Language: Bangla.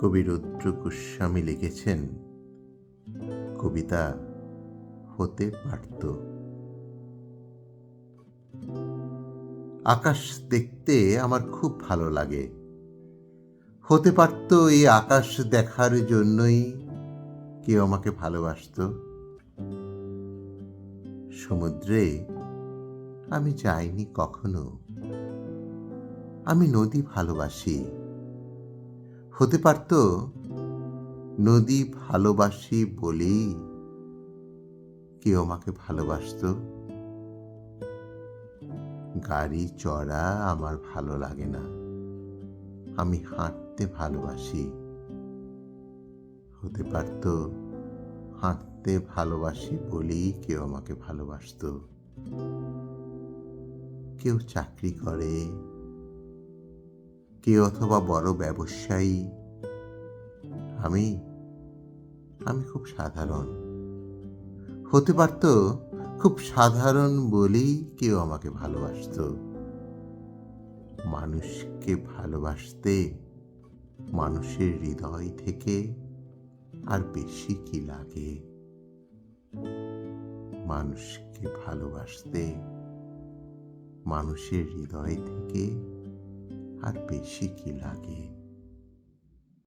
কবি রুদ্র গোস্বামী লিখেছেন, কবিতা হতে পারত। আকাশ দেখতে আমার খুব ভালো লাগে। হতে পারত এই আকাশ দেখার জন্যই কেউ আমাকে ভালোবাসতো। সমুদ্রে আমি যাইনি কখনো। আমি নদী ভালোবাসি। হতে পারত? নদী ভালোবাসি বলেই কেউ আমাকে ভালোবাসতো? গাড়ি, চড়া আমার ভালো লাগে না। আমি হাঁটতে ভালোবাসি। হতে পারত? হাঁটতে ভালোবাসি বলেই কেউ আমাকে ভালোবাসতো। কেউ চাকরি করে কেউ অথবা বড় ব্যবসায়ী? আমি আমি খুব সাধারণ। হতে পারত খুব সাধারণ বলেই কেউ আমাকে ভালোবাসতো। মানুষকে ভালোবাসতে মানুষের হৃদয় থেকে আর বেশি কি লাগে? মানুষকে ভালোবাসতে মানুষের হৃদয় থেকে আর বেশি কি লাগে